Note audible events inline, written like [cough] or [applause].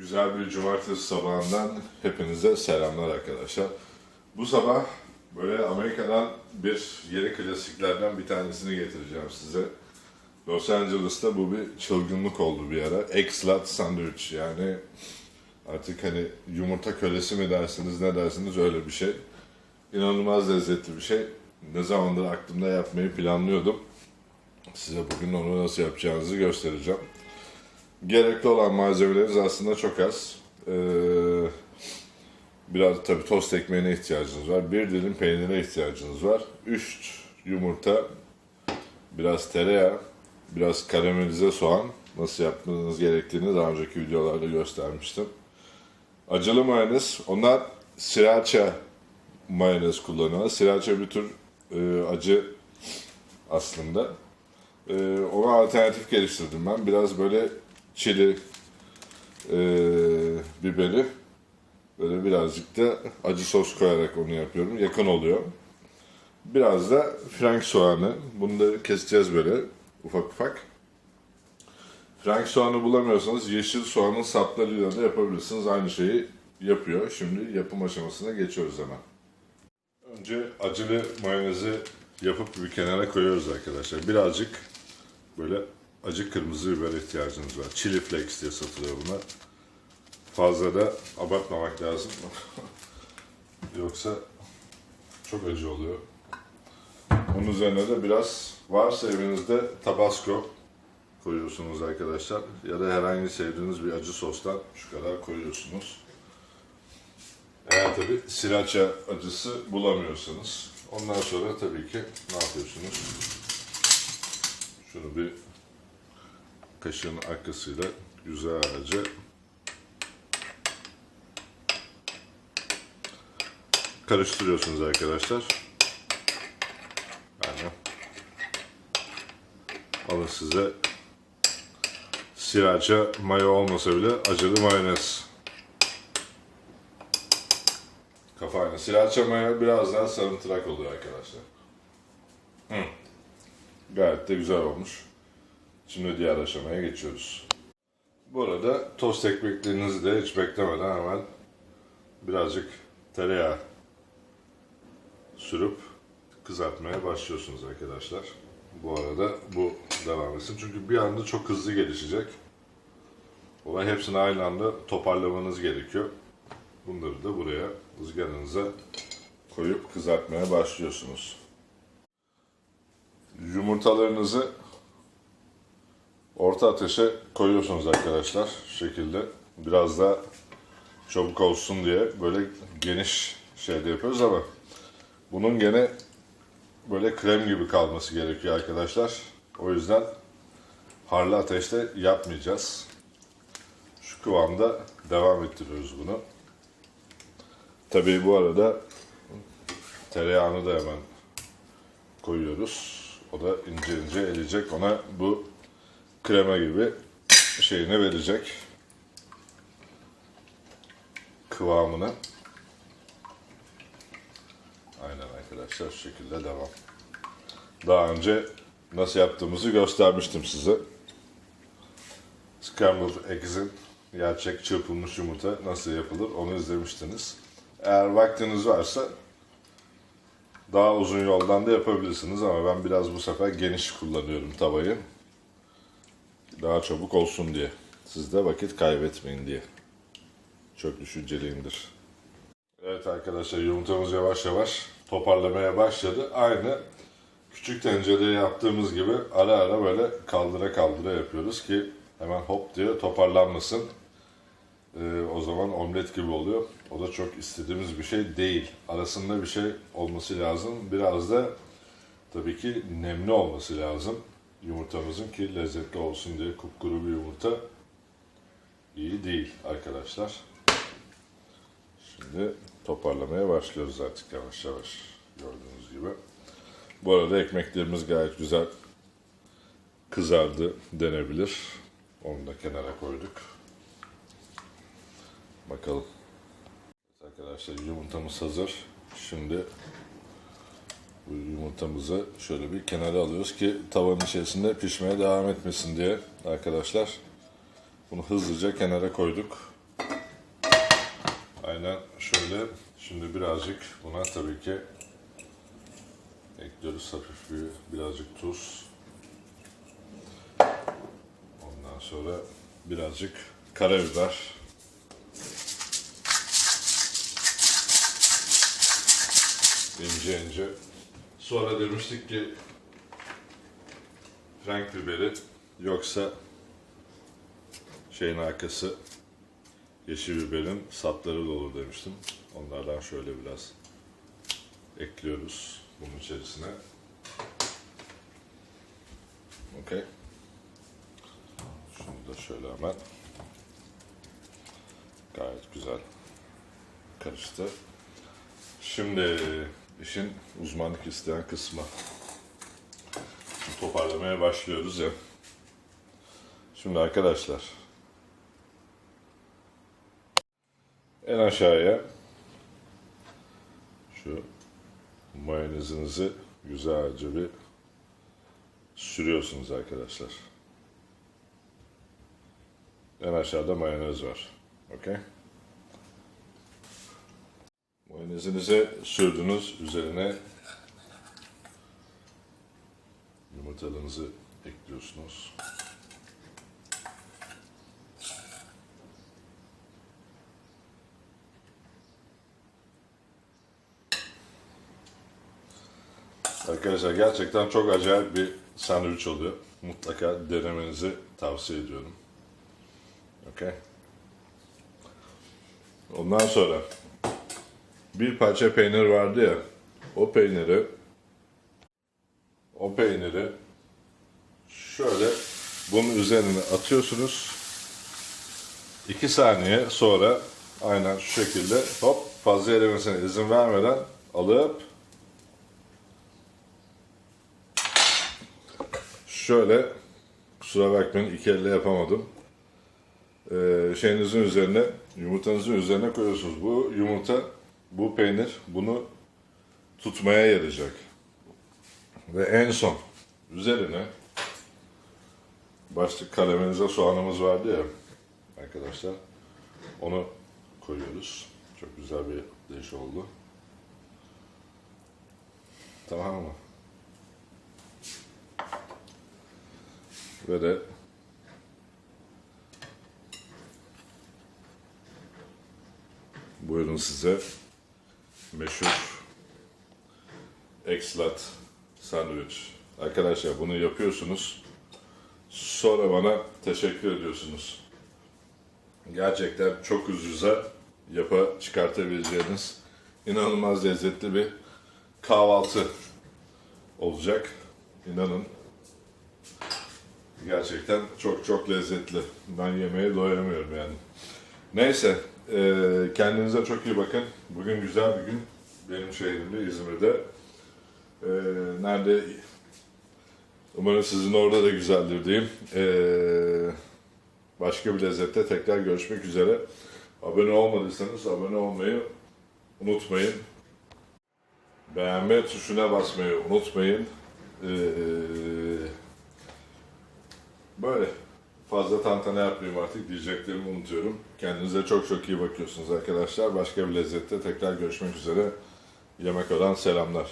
Güzel bir cumartesi sabahından hepinize selamlar arkadaşlar. Bu sabah böyle Amerika'dan bir yeni klasiklerden bir tanesini getireceğim size. Los Angeles'ta bu bir çılgınlık oldu bir ara. Egg-slut sandwich yani artık hani yumurta kölesi mi dersiniz ne dersiniz öyle bir şey. İnanılmaz lezzetli bir şey. Ne zamandır aklımda yapmayı planlıyordum. Size bugün onu nasıl yapacağınızı göstereceğim. Gerekli olan malzemeleriniz aslında çok az. Ee, biraz tabii tost ekmeğine ihtiyacınız var. Bir dilim peynire ihtiyacınız var. Üç yumurta, biraz tereyağı, biraz karamelize soğan. Nasıl yapmanız gerektiğini daha önceki videolarda göstermiştim. Acılı mayonez. Onlar sriracha mayonez kullanıyorlar. Sriracha bir tür e, acı aslında. E, ona alternatif geliştirdim ben. Biraz böyle çili e, biberi böyle birazcık da acı sos koyarak onu yapıyorum. Yakın oluyor. Biraz da frank soğanı. Bunu da keseceğiz böyle ufak ufak. Frank soğanı bulamıyorsanız yeşil soğanın saplarıyla da yapabilirsiniz. Aynı şeyi yapıyor. Şimdi yapım aşamasına geçiyoruz hemen. Önce acılı mayonezi yapıp bir kenara koyuyoruz arkadaşlar. Birazcık böyle acı kırmızı biber ihtiyacınız var. Chili flakes diye satılıyor bunlar. Fazla da abartmamak lazım. [laughs] Yoksa çok acı oluyor. Onun üzerine de biraz varsa evinizde tabasco koyuyorsunuz arkadaşlar. Ya da herhangi sevdiğiniz bir acı sostan şu kadar koyuyorsunuz. Eğer tabi sriracha acısı bulamıyorsanız. Ondan sonra tabii ki ne yapıyorsunuz? Şunu bir kaşığın arkasıyla güzelce karıştırıyorsunuz arkadaşlar. Yani alın size sriracha mayo olmasa bile acılı mayonez. Kafa aynı. Sriracha mayo biraz daha sarımtırak oluyor arkadaşlar. Hı. Gayet de güzel olmuş. Şimdi diğer aşamaya geçiyoruz. Bu arada tost ekmeklerinizi de hiç beklemeden hemen birazcık tereyağı sürüp kızartmaya başlıyorsunuz arkadaşlar. Bu arada bu devam etsin. Çünkü bir anda çok hızlı gelişecek. Olay hepsini aynı anda toparlamanız gerekiyor. Bunları da buraya ızgaranıza koyup kızartmaya başlıyorsunuz. Yumurtalarınızı orta ateşe koyuyorsunuz arkadaşlar. Şu şekilde. Biraz da çabuk olsun diye böyle geniş şeyde yapıyoruz ama bunun gene böyle krem gibi kalması gerekiyor arkadaşlar. O yüzden harlı ateşte yapmayacağız. Şu kıvamda devam ettiriyoruz bunu. Tabii bu arada tereyağını da hemen koyuyoruz. O da ince ince eriyecek. Ona bu krema gibi şeyini verecek. Kıvamını. Aynen arkadaşlar şu şekilde devam. Daha önce nasıl yaptığımızı göstermiştim size. Scrambled Eggs'in gerçek çırpılmış yumurta nasıl yapılır onu izlemiştiniz. Eğer vaktiniz varsa daha uzun yoldan da yapabilirsiniz ama ben biraz bu sefer geniş kullanıyorum tavayı. Daha çabuk olsun diye. Siz de vakit kaybetmeyin diye. Çok düşünceliyimdir. Evet arkadaşlar yumurtamız yavaş yavaş toparlamaya başladı. Aynı küçük tencereye yaptığımız gibi ara ara böyle kaldıra kaldıra yapıyoruz ki hemen hop diye toparlanmasın. Ee, o zaman omlet gibi oluyor. O da çok istediğimiz bir şey değil. Arasında bir şey olması lazım. Biraz da tabii ki nemli olması lazım. Yumurtamızın ki lezzetli olsun diye kupkuru bir yumurta iyi değil arkadaşlar. Şimdi toparlamaya başlıyoruz artık yavaş yavaş gördüğünüz gibi. Bu arada ekmeklerimiz gayet güzel kızardı denebilir. Onu da kenara koyduk. Bakalım. Arkadaşlar yumurtamız hazır. Şimdi yumurtamızı şöyle bir kenara alıyoruz ki tavanın içerisinde pişmeye devam etmesin diye arkadaşlar. Bunu hızlıca kenara koyduk. Aynen şöyle. Şimdi birazcık buna tabii ki ekliyoruz hafif bir birazcık tuz. Ondan sonra birazcık karabiber. İnce ince. Sonra demiştik ki Frank biberi yoksa şeyin arkası yeşil biberin sapları da olur demiştim. Onlardan şöyle biraz ekliyoruz bunun içerisine. Okey. Şunu da şöyle hemen. Gayet güzel karıştı. Şimdi işin uzmanlık isteyen kısmı. Şimdi toparlamaya başlıyoruz ya. Şimdi arkadaşlar en aşağıya şu mayonezinizi güzelce bir sürüyorsunuz arkadaşlar. En aşağıda mayonez var. Okey? Mayonezinize sürdünüz. Üzerine yumurtalarınızı ekliyorsunuz. Arkadaşlar gerçekten çok acayip bir sandviç oluyor. Mutlaka denemenizi tavsiye ediyorum. Okey. Ondan sonra bir parça peynir vardı ya. O peyniri o peyniri şöyle bunun üzerine atıyorsunuz. 2 saniye sonra aynen şu şekilde hop fazla erimesine izin vermeden alıp şöyle kusura bakmayın iki elle yapamadım. Ee, şeyinizin üzerine yumurtanızın üzerine koyuyorsunuz. Bu yumurta bu peynir bunu tutmaya yarayacak. Ve en son üzerine başlık kaleminize soğanımız vardı ya arkadaşlar. Onu koyuyoruz. Çok güzel bir diş oldu. Tamam mı? Ve de buyurun size meşhur Exlat sandviç. Arkadaşlar bunu yapıyorsunuz. Sonra bana teşekkür ediyorsunuz. Gerçekten çok ucuza yapa çıkartabileceğiniz inanılmaz lezzetli bir kahvaltı olacak. İnanın Gerçekten çok çok lezzetli. Ben yemeğe doyamıyorum yani. Neyse, e, kendinize çok iyi bakın. Bugün güzel bir gün. Benim şehrimde, İzmir'de. E, nerede? Umarım sizin orada da güzeldir diyeyim. E, başka bir lezzette tekrar görüşmek üzere. Abone olmadıysanız abone olmayı unutmayın. Beğenme tuşuna basmayı unutmayın. Eee Böyle. Fazla tantana yapmayayım artık diyeceklerimi unutuyorum. Kendinize çok çok iyi bakıyorsunuz arkadaşlar. Başka bir lezzette tekrar görüşmek üzere. Yemek olan selamlar.